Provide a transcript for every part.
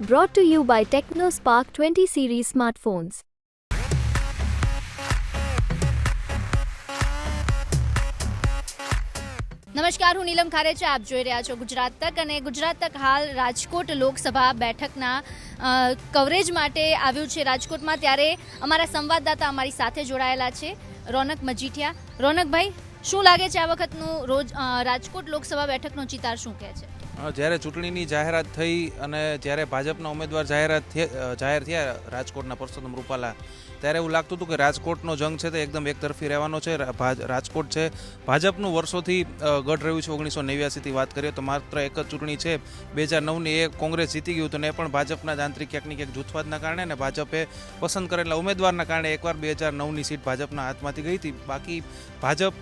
Brought to you by TechnoSpark 20 series smartphones. નમસ્કાર, હું નીલમ ખારેચા આપ જોઈ રહ્યા છો ગુજરાત તક અને ગુજરાત તક હાલ રાજકોટ લોકસભા બેઠકના કવરેજ માટે આવ્યું છે રાજકોટમાં. ત્યારે અમારા સંવાદદાતા અમારી સાથે જોડાયેલા છે. રોનક મજીઠિયા. રોનકભાઈ, શું લાગે છે આ વખતનું રોજ રાજકોટ લોકસભા બેઠકનો ચિતાર શું કહે છે? જ્યારે ચૂંટણીની જાહેરાત થઈ અને જ્યારે ભાજપના ઉમેદવાર જાહેરાત જાહેર થયા રાજકોટના પરસોત્તમ રૂપાલા, ત્યારે એવું લાગતું હતું કે રાજકોટનો જંગ છે તે એકદમ એકતરફી રહેવાનો છે. રાજકોટ છે. ભાજપનું વર્ષોથી ગઢ રહ્યું છે ઓગણીસો નેવ્યાસીથી વાત કરીએ તો માત્ર એક જ ચૂંટણી છે. બે હજાર નવની એ કોંગ્રેસ જીતી ગયું હતું ને એ પણ ભાજપના જ આંતરિક ક્યાંક જૂથવાદના કારણે ને ભાજપે પસંદ કરેલા ઉમેદવારના કારણે એકવાર બે હજાર નવની સીટ ભાજપના હાથમાંથી ગઈ હતી. બાકી ભાજપ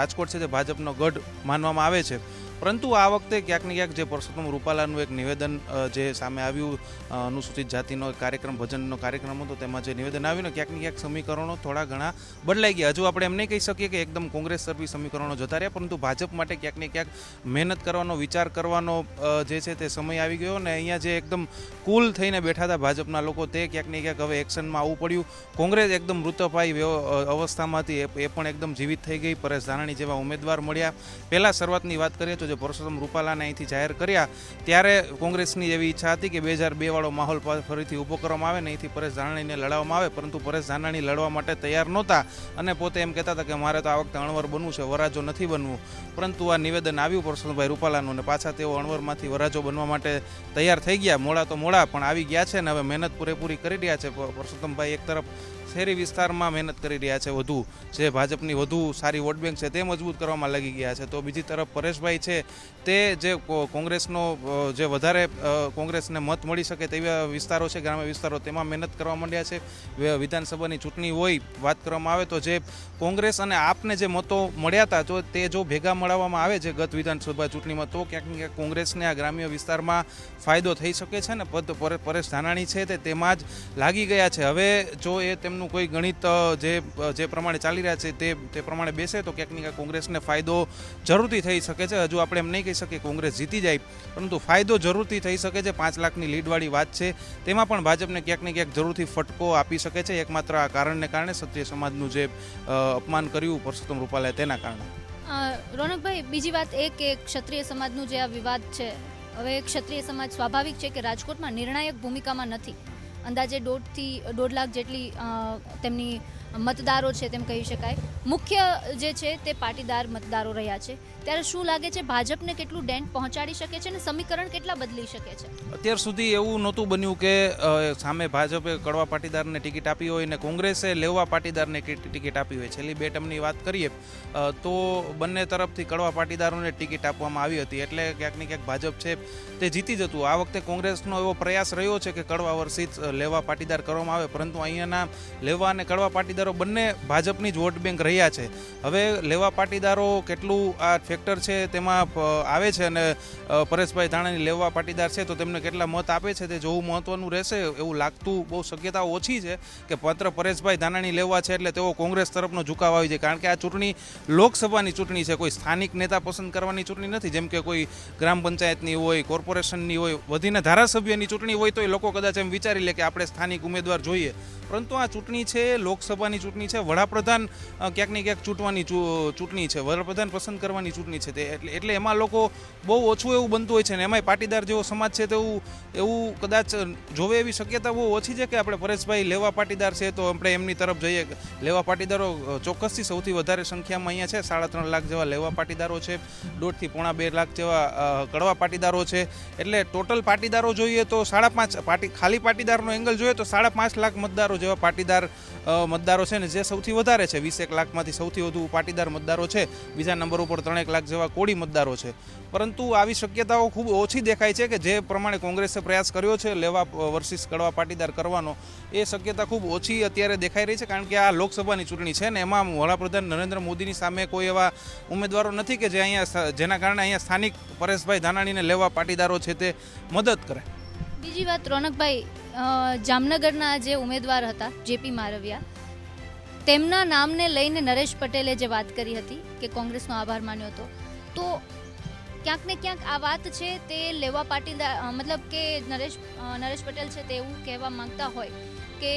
રાજકોટ છે તે ભાજપનો ગઢ માનવામાં આવે છે. પરંતુ આ વખતે ક્યાંક ને ક્યાંક જે પરસોત્તમ રૂપાલાનું એક નિવેદન જે સામે આવ્યું અનુસૂચિત જાતિનો કાર્યક્રમ, ભજનનો કાર્યક્રમ હતો, તેમાં જે નિવેદન આવ્યું ને, ક્યાંક ને ક્યાંક સમીકરણો થોડા ઘણા બદલાઈ ગયા. હજુ આપણે એમ નહીં કહી શકીએ કે એકદમ કોંગ્રેસ તરફી સમીકરણો જતા રહ્યા, પરંતુ ભાજપ માટે ક્યાંક ને ક્યાંક મહેનત કરવાનો, વિચાર કરવાનો જે છે તે સમય આવી ગયો ને અહીંયા જે એકદમ કુલ થઈને બેઠા હતા ભાજપના લોકો, તે ક્યાંક ને ક્યાંક હવે એક્શનમાં આવવું પડ્યું. કોંગ્રેસ એકદમ મૃતપાય અવસ્થામાંથી એ પણ એકદમ જીવિત થઈ ગઈ. પરેશ ધાનાણી જેવા ઉમેદવાર મળ્યા. પહેલાં શરૂઆતની વાત કરીએ તો જે પરસોત્તમ રૂપાલાને અહીંથી જાહેર કર્યા, ત્યારે કોંગ્રેસની એવી ઈચ્છા હતી કે બે હજાર બે વાળો માહોલ ફરીથી ઊભો કરવામાં આવે ને અહીંથી પરેશ ધાનાણીને લડાવવામાં આવે, પરંતુ પરેશ ધાનાણી લડવા માટે તૈયાર નહોતા અને પોતે એમ કહેતા હતા કે મારે તો આ વખતે અણવર બનવું છે, વરાજો નથી બનવું. પરંતુ આ નિવેદન આવ્યું પરસોત્તમભાઈ રૂપાલાનું અને પાછા તેઓ અણવરમાંથી વરાજો બનવા માટે તૈયાર થઈ ગયા. મોડા તો મોડા પણ આવી ગયા છે ને હવે મહેનત પૂરેપૂરી કરી રહ્યા છે. પરસોત્તમભાઈ એક તરફ શહેરી વિસ્તારમાં મહેનત કરી રહ્યા છે વધુ. જે ભાજપની વધુ સારી વોટ બેંક છે તે મજબૂત કરવામાં લાગી ગયા છે. તો બીજી તરફ પરેશભાઈ છે, તે જે કોંગ્રેસનો જે વધારે કોંગ્રેસને મત મળી શકે તેવા વિસ્તારો છે, ગ્રામ્ય વિસ્તારો, તેમાં મહેનત કરવા માંડ્યા છે. વિધાનસભાની ચૂંટણી હોય, વાત કરવામાં આવે તો જે કોંગ્રેસ અને આપને જે મતો મળ્યા હતા, તો તે જો ભેગા મળવામાં આવે છે ગત વિધાનસભા ચૂંટણીમાં, તો ક્યાંક ક્યાંક કોંગ્રેસને આ ગ્રામ્ય વિસ્તારમાં ફાયદો થઈ શકે છે ને? પદ પરે- પરેશ ધાનાણી છે તે તેમાં જ લાગી ગયા છે. હવે જો એ તેમનું કોઈ ગણિત જે જે પ્રમાણે ચાલી રહ્યા છે તે તે પ્રમાણે બેસે તો ક્યાંક ક્યાંક કોંગ્રેસને ફાયદો જરૂરથી થઈ શકે છે. હજુ આપણે એમ નહીં કહી શકીએ કોંગ્રેસ જીતી જાય, પરંતુ ફાયદો જરૂરથી થઈ શકે છે. પાંચ લાખની લીડવાળી વાત છે. તેમાં પણ ભાજપને ક્યાંક ને ક્યાંક જરૂરથી ફટકો આપી શકે છે. એકમાત્ર આ કારણને કારણે ક્ષત્રિય સમાજનું જે અપમાન કર્યું પરસોત્તમ રૂપાલાએ તેના કારણે. રોનકભાઈ, બીજી વાત એ કે ક્ષત્રિય સમાજનું જે આ વિવાદ છે, હવે ક્ષત્રિય સમાજ સ્વાભાવિક છે કે રાજકોટમાં નિર્ણાયક ભૂમિકામાં નથી. અંદાજે દોઢથી દોઢ લાખ જેટલી તેમની મતદારો છે તેમ કહી શકાય. મુખ્ય જે છે તે પાટીદાર મતદારો રહ્યા છે. ત્યારે શું લાગે છે ભાજપને કેટલું ડેન્ટ પહોંચાડી શકે છે અને સમીકરણ કેટલા બદલી શકે છે? અત્યાર સુધી એવું નહોતું બન્યું કે સામે ભાજપે કડવા પાટીદારને ટિકિટ આપી હોય ને કોંગ્રેસે લેવા પાટીદારને ટિકિટ આપી હોય. છેલ્લી બે ટર્મની વાત કરીએ તો બંને તરફથી કડવા પાટીદારોને ટિકિટ આપવામાં આવી હતી. એટલે ક્યાંક ને ક્યાંક ભાજપ છે તે જીતી જતું. આ વખતે કોંગ્રેસનો એવો પ્રયાસ રહ્યો છે કે કડવા વર્ષિત લેવા પાટીદાર કરવામાં આવે. પરંતુ અહીંયાના લેવા અને કડવા પાટીદારો બંને ભાજપની જ વોટ બેંક રહ્યા છે. હવે લેવા પાટીદારો કેટલું આ ફેક્ટર છે તેમાં આવે છે અને પરેશભાઈ ધાણાની લેવા પાટીદાર છે તો તેમને કેટલા મત આપે છે તે જોવું મહત્વનું રહેશે એવું લાગતું બહુ શક્યતાઓ ઓછી છે કે પત્ર પરેશભાઈ ધાનાણી લેવા છે એટલે તેઓ કોંગ્રેસ તરફનો ઝુકાવ આવી જાય. કારણ કે આ ચૂંટણી લોકસભાની ચૂંટણી છે કોઈ સ્થાનિક નેતા પસંદ કરવાની ચૂંટણી નથી. જેમ કે કોઈ ગ્રામ પંચાયતની હોય કોર્પોરેશનની હોય વધીને ધારાસભ્યની ચૂંટણી હોય તો એ લોકો કદાચ એમ વિચારી લે કે આપણે સ્થાનિક ઉમેદવાર જોઈએ. પરંતુ આ ચૂંટણી છે લોકસભાની ચૂંટણી છે વડાપ્રધાન અ, ક્યાંક ને ક્યાંક ચૂંટવાની ચૂંટણી છે, વડાપ્રધાન પસંદ કરવાની ચૂંટણી છે તે એટલે એટલે એમાં લોકો બહુ ઓછું એવું બનતું હોય છે ને એમાંય પાટીદાર જેવો સમાજ છે તેવું એવું કદાચ જોવે એવી શક્યતા બહુ ઓછી છે કે આપણે પરેશભાઈ લેવા પાટીદાર છે તો આપણે એમની તરફ જઈએ. લેવા પાટીદારો ચોક્કસથી સૌથી વધારે સંખ્યામાં અહીંયા છે, સાડા ત્રણ લાખ જેવા લેવા પાટીદારો છે, દોઢથી પોણા બે લાખ જેવા કડવા પાટીદારો છે. એટલે ટોટલ પાટીદારો જોઈએ તો સાડા પાંચ, પાટી, ખાલી પાટીદારનો એંગલ જોઈએ તો સાડા પાંચ લાખ મતદારો જેવા પાટીદાર મતદારો છે ને જે સૌથી વધારે છે, વીસેક લાખમાંથી સૌથી વધુ પાટીદાર મતદારો છે. બીજા નંબર ઉપર ત્રણેક લાખ જેવા કોળી મતદારો છે. પરંતુ આવી શક્યતાઓ ખૂબ ઓછી દેખાય છે કે જે પ્રમાણે કોંગ્રેસે પ્રયાસ કર્યો છે, લેવા વર્સિસ કડવા પાટીદાર કરવાનો, એ શક્યતા ખૂબ ઓછી અત્યારે દેખાઈ રહી છે કારણ કે આ લોકસભાની ચૂંટણી છે ને એમાં વડાપ્રધાન નરેન્દ્ર મોદીની સામે કોઈ એવા ઉમેદવારો નથી કે જે અહીંયા જેના કારણે અહીંયા સ્થાનિક પરેશભાઈ ધાનાણીને લેવા પાટીદારો છે તે મદદ કરે. બીજી વાત, રોનકભાઈ જામનગરના જે ઉમેદવાર હતા, જેપી મારવિયા તેમના નામને લઈને નરેશ પટેલે જે વાત કરી હતી કે કોંગ્રેસનો આભાર માન્યો હતો, તો ક્યાંક ને ક્યાંક આ વાત છે તે લેવા પાટીદાર મતલબ કે નરેશ નરેશ પટેલ છે તે એવું કહેવા માંગતા હોય કે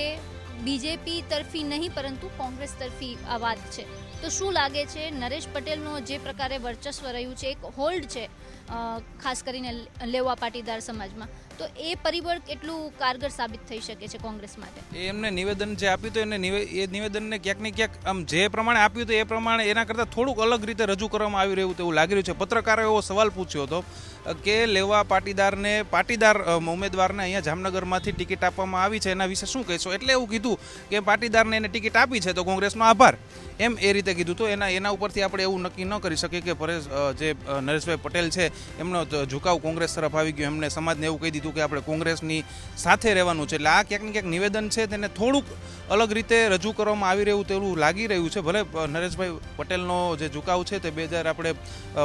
બીજેપી તરફી નહીં, પરંતુ કોંગ્રેસ તરફી આ વાત છે. તો શું લાગે છે? નરેશ પટેલનો જે પ્રકારે વર્ચસ્વ રહ્યું છે, એક હોલ્ડ છે ખાસ કરીને લેવા પાટીદાર સમાજમાં. તો એ પરિબળ કેટલું કારગર સાબિત થઈ શકે છે કોંગ્રેસ માટે? એમને નિવેદન જે આપ્યું હતું એને એ નિવેદનને ક્યાંક ને ક્યાંક આમ જે પ્રમાણે આપ્યું હતું એ પ્રમાણે એના કરતાં થોડુંક અલગ રીતે રજૂ કરવામાં આવી રહ્યું તેવું લાગી રહ્યું છે. પત્રકારે એવો સવાલ પૂછ્યો હતો કે લેવા પાટીદારને, પાટીદાર ઉમેદવારને અહીંયા જામનગરમાંથી ટિકિટ આપવામાં આવી છે એના વિશે શું કહેશો? એટલે એવું કીધું કે પાટીદારને એને ટિકિટ આપી છે તો કોંગ્રેસનો આભાર. એમ એ રીતે કીધું તો એના એના ઉપરથી આપણે એવું નક્કી ન કરી શકીએ કે પરેશ જે નરેશભાઈ પટેલ છે એમનો ઝુકાવ કોંગ્રેસ તરફ આવી ગયો. એમને સમાજને એવું કહી દીધું કે આપણે કોંગ્રેસની સાથે રહેવાનું છે. એટલે આ ક્યાંક ને ક્યાંક નિવેદન છે તેને થોડુંક અલગ રીતે રજૂ કરવામાં આવી રહ્યું તેવું લાગી રહ્યું છે. ભલે નરેશભાઈ પટેલનો જે ઝુકાવ છે તે બે હજાર આપણે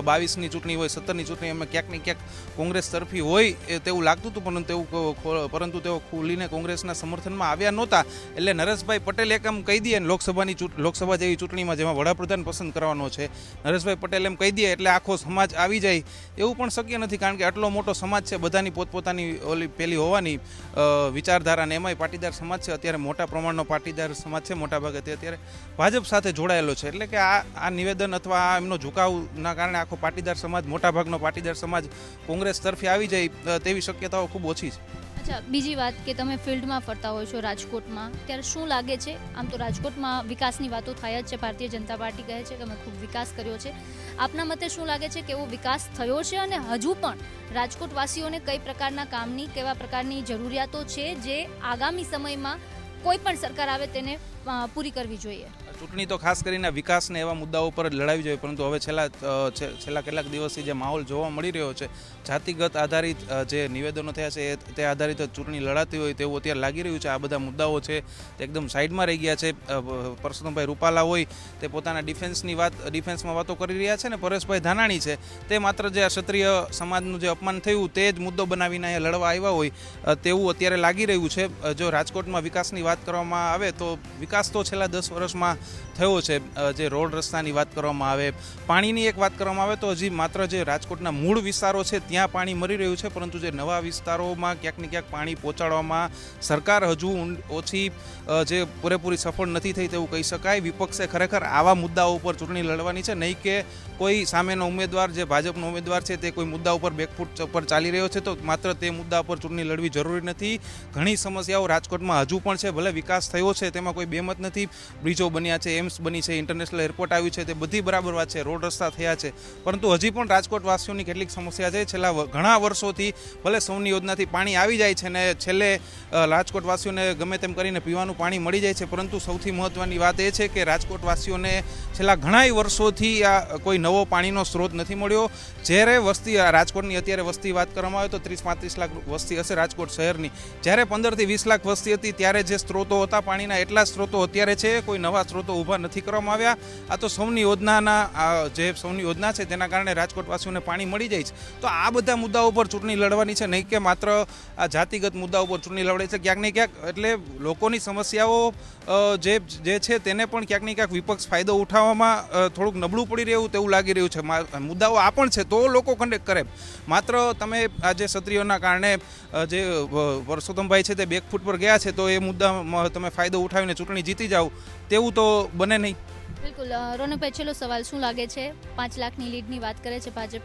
બાવીસની ચૂંટણી હોય, સત્તરની ચૂંટણી અમે ક્યાંક ને ક્યાંક કોંગ્રેસ તરફી હોય તેવું લાગતું હતું, પરંતુ તેવું પરંતુ તેઓ ખુલીને કોંગ્રેસના સમર્થનમાં આવ્યા નહોતા. એટલે નરેશભાઈ પટેલ એક આમ કહી દે લોકસભાની લોકસભા જેવી ચૂંટણીમાં જેમાં વડાપ્રધાન પસંદ કરવાનો છે. નરેશભાઈ પટેલ એમ કહી દે એટલે આખો સમાજ આવી જાય. એવું પણ શક્ય નથી, કારણ કે આટલો મોટો સમાજ છે, બધાની પોતપોતાની ઓલી પેલી હોવાની વિચારધારા અને એમાંય પાટીદાર સમાજ છે, અત્યારે મોટા પ્રમાણનો પાટીદાર સમાજ છે, મોટા ભાગે તે અત્યારે ભાજપ સાથે જોડાયેલો છે. એટલે કે આ આ નિવેદન અથવા આ એમનો ઝુકાવના કારણે આખો પાટીદાર સમાજ મોટાભાગનો પાટીદાર સમાજ કોંગ્રેસ તરફી આવી જાય તેવી શક્યતાઓ ખૂબ ઓછી છે. અચ્છા, બીજી વાત કે તમે ફિલ્ડમાં ફરતા હોય છો રાજકોટમાં, ત્યારે શું લાગે છે? આમ તો રાજકોટમાં વિકાસની વાતો થાય જ છે. ભારતીય જનતા પાર્ટી કહે છે કે અમે ખૂબ વિકાસ કર્યો છે. આપના મતે શું લાગે છે કે એવો વિકાસ થયો છે અને હજુ પણ રાજકોટવાસીઓને કઈ પ્રકારના કામની, કેવા પ્રકારની જરૂરિયાતો છે જે આગામી સમયમાં કોઈ પણ સરકાર આવે તેને પૂરી કરવી જોઈએ? ચૂંટણી તો ખાસ કરીને વિકાસને એવા મુદ્દાઓ પર લડાવી જોઈએ, પરંતુ હવે છેલ્લા છેલ્લા કેટલાક દિવસથી જે માહોલ જોવા મળી રહ્યો છે, જાતિગત આધારિત જે નિવેદનો થયા છે તે આધારિત ચૂંટણી લડાતી હોય તેવું અત્યારે લાગી રહ્યું છે. આ બધા મુદ્દાઓ છે તે એકદમ સાઈડમાં રહી ગયા છે. પરસોત્તમભાઈ રૂપાલા હોય તે પોતાના ડિફેન્સની વાત, ડિફેન્સમાં વાતો કરી રહ્યા છે ને પરેશભાઈ ધાનાણી છે, તે માત્ર જે ક્ષત્રિય સમાજનું જે અપમાન થયું તે જ મુદ્દો બનાવીને અહીંયા લડવા આવ્યા હોય તેવું અત્યારે લાગી રહ્યું છે. જો રાજકોટમાં વિકાસની વાત કરવામાં આવે તો વિકાસ તો છેલ્લા દસ વર્ષમાં થયો છે. જે રોડ રસ્તાની વાત કરવામાં આવે, પાણીની એક વાત કરવામાં આવે તો હજી માત્ર જે રાજકોટના મૂળ વિસ્તારો છે ત્યાં પાણી મળી રહ્યું છે, પરંતુ જે નવા વિસ્તારોમાં ક્યાંક ને ક્યાંક પાણી પહોંચાડવામાં સરકાર હજુ ઓછી જે પૂરેપૂરી સફળ નથી થઈ તેવું કહી શકાય. વિપક્ષે ખરેખર આવા મુદ્દાઓ ઉપર ચૂંટણી લડવાની છે. નહીં કે કોઈ સામેનો ઉમેદવાર, જે ભાજપનો ઉમેદવાર છે તે કોઈ મુદ્દા ઉપર બેકફૂટ પર ચાલી રહ્યો છે તો માત્ર તે મુદ્દા પર ચૂંટણી લડવી જરૂરી નથી. ઘણી સમસ્યાઓ રાજકોટમાં હજુ પણ છે. ભલે વિકાસ થયો છે તેમાં કોઈ બેમત નથી. બ્રિજો બન્યા છે, એમ્સ બની છે ઇન્ટરનેશનલ એરપોર્ટ આવ્યું છે, તે બધી બરાબર વાત છે, રોડ રસ્તા થયા છે. પરંતુ હજી પણ રાજકોટ વાસીઓની કેટલીક સમસ્યા છે. છેલ્લા ઘણા વર્ષોથી ભલે સૌની યોજનાથી પાણી આવી જાય છે ને છેલ્લે રાજકોટવાસીઓને રાજકોટ વાસીઓને ગમે તેમ કરીને પીવાનું પાણી મળી જાય છે, પરંતુ સૌથી મહત્વની વાત એ છે કે રાજકોટ વાસીઓને છેલ્લા ઘણાય વર્ષોથી આ કોઈ નવો પાણીનો સ્ત્રોત નથી મળ્યો. જ્યારે વસ્તી રાજકોટની અત્યારે વસ્તી વાત કરવામાં આવે તો ત્રીસ, પાંત્રીસ લાખ વસ્તી હશે રાજકોટ શહેરની. જ્યારે પંદરથી વીસ લાખ વસ્તી હતી, ત્યારે જે સ્ત્રોતો હતા, પાણીના એટલા સ્ત્રોતો અત્યારે છે, કોઈ નવા સ્ત્રોતો ઊભા નથી કરવામાં આવ્યા. આ તો સૌની યોજનાના જે સૌની યોજના છે તેના કારણે રાજકોટવાસીઓને પાણી મળી જાય છે. તો આ બધા મુદ્દાઓ પર ચૂંટણી લડવાની છે, નહીં કે માત્ર આ જાતિગત મુદ્દાઓ પર ચૂંટણી લડે છે. ક્યાંક ને ક્યાંક એટલે લોકોની સમસ્યાઓ જે જે છે તેને પણ ક્યાંક ને ક્યાંક વિપક્ષ ફાયદો ઉઠાવવામાં થોડુંક નબળું પડી રહ્યું તેવું લાગી રહ્યું છે. મુદ્દાઓ આ પણ છે, તો લોકો કન્ડેક્ટ કરે. માત્ર તમે આજે ક્ષત્રિયોના કારણે જે પરસોત્તમભાઈ છે તે બેકફૂટ પર ગયા છે, તો એ મુદ્દામાં તમે ફાયદો ઉઠાવીને ચૂંટણી જીતી જાઓ, તેવું તો બને નહીં? બિલકુલ. રોનકભાઈ છેલ્લો સવાલ શું લાગે છે? પાંચ લાખની લીડની વાત કરે છે ભાજપ.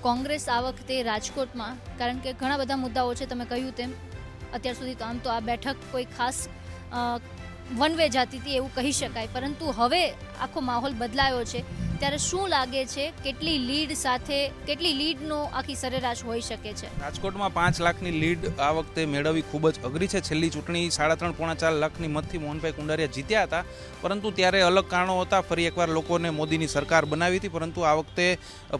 કોંગ્રેસ આ વખતે રાજકોટમાં, કારણ કે ઘણા બધા મુદ્દાઓ છે, તમે કહ્યું તેમ. અત્યાર સુધી તો આમ તો આ બેઠક કોઈ ખાસ વન વે જાતી હતી એવું કહી શકાય. પરંતુ હવે આખો માહોલ બદલાયો છે. ત્યારે શું લાગે છે, કેટલી લીડ સાથે, કેટલી લીડનો આખી સરેરાશ હોઈ શકે છે? રાજકોટમાં પાંચ લાખની લીડ આ વખતે મેળવવી ખૂબ જ અઘરી છે. છેલ્લી ચૂંટણી સાડા ત્રણ પોણા ચાર લાખની મતથી મોહનભાઈ કુંડારિયા જીત્યા હતા. પરંતુ ત્યારે અલગ કારણો હતા. ફરી એકવાર લોકોને મોદીની સરકાર બનાવી હતી. પરંતુ આ વખતે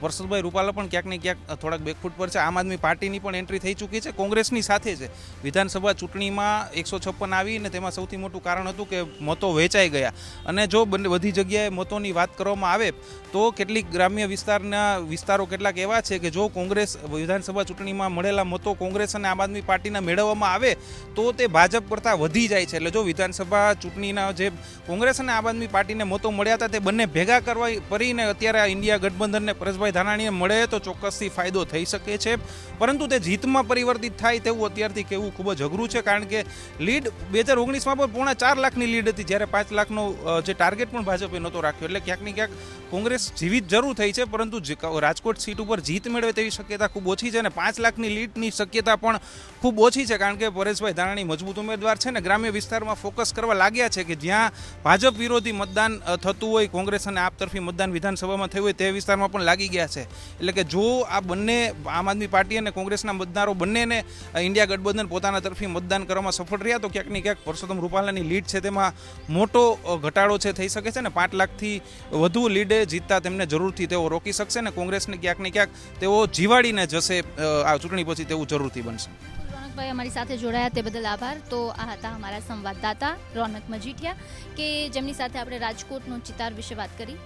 પરસદભાઈ રૂપાલા પણ ક્યાંક ને ક્યાંક થોડાક બેકફૂટ પર છે. આમ આદમી પાર્ટીની પણ એન્ટ્રી થઈ ચૂકી છે. કોંગ્રેસની સાથે છે. વિધાનસભા ચૂંટણીમાં એકસો છપ્પન આવી અને તેમાં સૌથી મોટું કારણ હતું કે મતો વેચાઈ ગયા. અને જો બધી જગ્યાએ મતોની વાત કરવામાં આવે તો કેટલીક ગ્રામ્ય વિસ્તારના વિસ્તારો કેટલાક એવા છે કે જો કોંગ્રેસ વિધાનસભા ચૂંટણીમાં મળેલા મતો કોંગ્રેસ અને આમ આદમી પાર્ટીના મેળવવામાં આવે, તો તે ભાજપ કરતાં વધી જાય છે. એટલે જો વિધાનસભા ચૂંટણીના જે કોંગ્રેસ અને આમ આદમી પાર્ટીને મતો મળ્યા હતા, તે બંને ભેગા કરવા કરીને અત્યારે આ ઇન્ડિયા ગઠબંધનને પરેશભાઈ ધાનાણીએ મળે, તો ચોક્કસથી ફાયદો થઈ શકે છે. પરંતુ તે જીતમાં પરિવર્તિત થાય તેવું અત્યારથી કહેવું ખૂબ જ અઘરું છે, કારણ કે લીડ બે હજાર ઓગણીસમાં પણ પોણા ચાર લાખની લીડ હતી, જ્યારે પાંચ લાખનો જે ટાર્ગેટ પણ ભાજપે નહોતો રાખ્યો. એટલે ક્યાંક ને ક્યાંક કોંગ્રેસ જીવિત જરૂર થઈ છે, પરંતુ રાજકોટ સીટ ઉપર જીત મેળવે તેવી શક્યતા ખૂબ ઓછી છે અને પાંચ લાખની લીડની શક્યતા પણ ખૂબ ઓછી છે, કારણ કે પરેશભાઈ ધાનાણી મજબૂત ઉમેદવાર છે ને ગ્રામ્ય વિસ્તારમાં ફોકસ કરવા લાગ્યા છે કે જ્યાં ભાજપ વિરોધી મતદાન થતું હોય, કોંગ્રેસ અને આપ તરફી મતદાન વિધાનસભામાં થયું હોય તે વિસ્તારમાં પણ લાગી ગયા છે. એટલે કે જો આ બંને, આમ આદમી પાર્ટી અને કોંગ્રેસના મતદારો બંનેને ઇન્ડિયા ગઠબંધન પોતાના તરફી મતદાન કરવામાં સફળ રહ્યા, તો ક્યાંક ને ક્યાંક પરસોત્તમ રૂપાલાની લીડ છે તેમાં મોટો ઘટાડો છે, થઈ શકે છે ને પાંચ લાખથી વધુ લીડે જીતતા તેમને જરૂરથી તેઓ રોકી શકશે ને કોંગ્રેસને ક્યાંક ને ક્યાંક તેઓ જીવાડીને જશે આ ચૂંટણી પછી તેવું જરૂરથી બનશે. રોનકભાઈ, અમારી સાથે જોડાયા, તે બદલ આભાર. તો આ હતા અમારા સંવાદદાતા રોનક મજીઠિયા કે જેમની સાથે આપણે રાજકોટનો ચિતાર વિશે વાત કરી.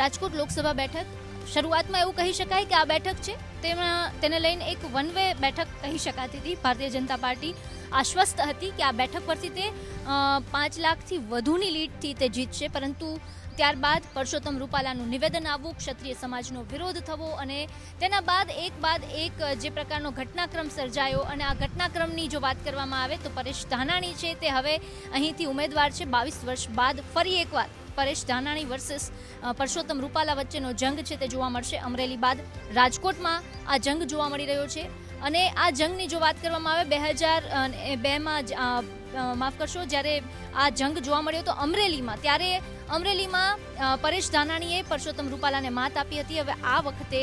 રાજકોટ લોકસભા બેઠક, શરૂઆતમાં એવું કહી શકાય કે આ બેઠક છે, તેમાં તેને લઈને એક વન વે બેઠક કહી શકાતી હતી. ભારતીય જનતા પાર્ટી આશ્વસ્ત હતી કે આ બેઠક પરથી તે પાંચ લાખથી વધુની લીડથી તે જીતશે. પરંતુ ત્યારબાદ પરસોત્તમ રૂપાલાનું નિવેદન આવવું, ક્ષત્રિય સમાજનો વિરોધ થવો અને તેના બાદ એક બાદ એક જે પ્રકારનો ઘટનાક્રમ સર્જાયો અને આ ઘટનાક્રમની જો વાત કરવામાં આવે તો પરેશ ધાનાણી છે તે હવે અહીંથી ઉમેદવાર છે. બાવીસ વર્ષ બાદ ફરી એકવાર પરેશ ધાનાણી વર્સેસ પરસોત્તમ રૂપાલા વચ્ચેનો જંગ છે તે જોવા મળશે. અમરેલી બાદ રાજકોટમાં આ જંગ જોવા મળી રહ્યો છે અને આ જંગની જો વાત કરવામાં આવે, બે હજાર બેમાં માફ કરશો, જ્યારે આ જંગ જોવા મળ્યો તો અમરેલીમાં, ત્યારે અમરેલીમાં પરેશ ધાનાણીએ પરસોત્તમ રૂપાલાને માત આપી હતી. હવે આ વખતે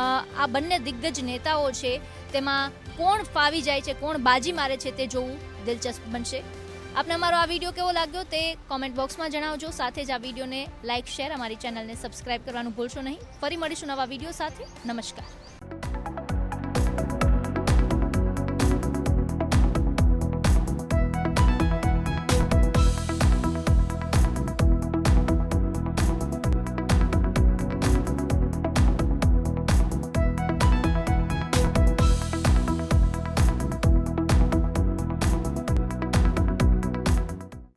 આ બંને દિગ્ગજ નેતાઓ છે, તેમાં કોણ ફાવી જાય છે, કોણ બાજી મારે છે તે જોવું દિલચસ્પ બનશે. આપને અમારો આ વીડિયો કેવો લાગ્યો તે કોમેન્ટ બોક્સમાં જણાવજો. સાથે જ આ વિડીયોને લાઇક શેર, અમારી ચેનલને સબસ્ક્રાઇબ કરવાનું ભૂલશો નહીં. ફરી મળીશું નવા વીડિયો સાથે. નમસ્કાર.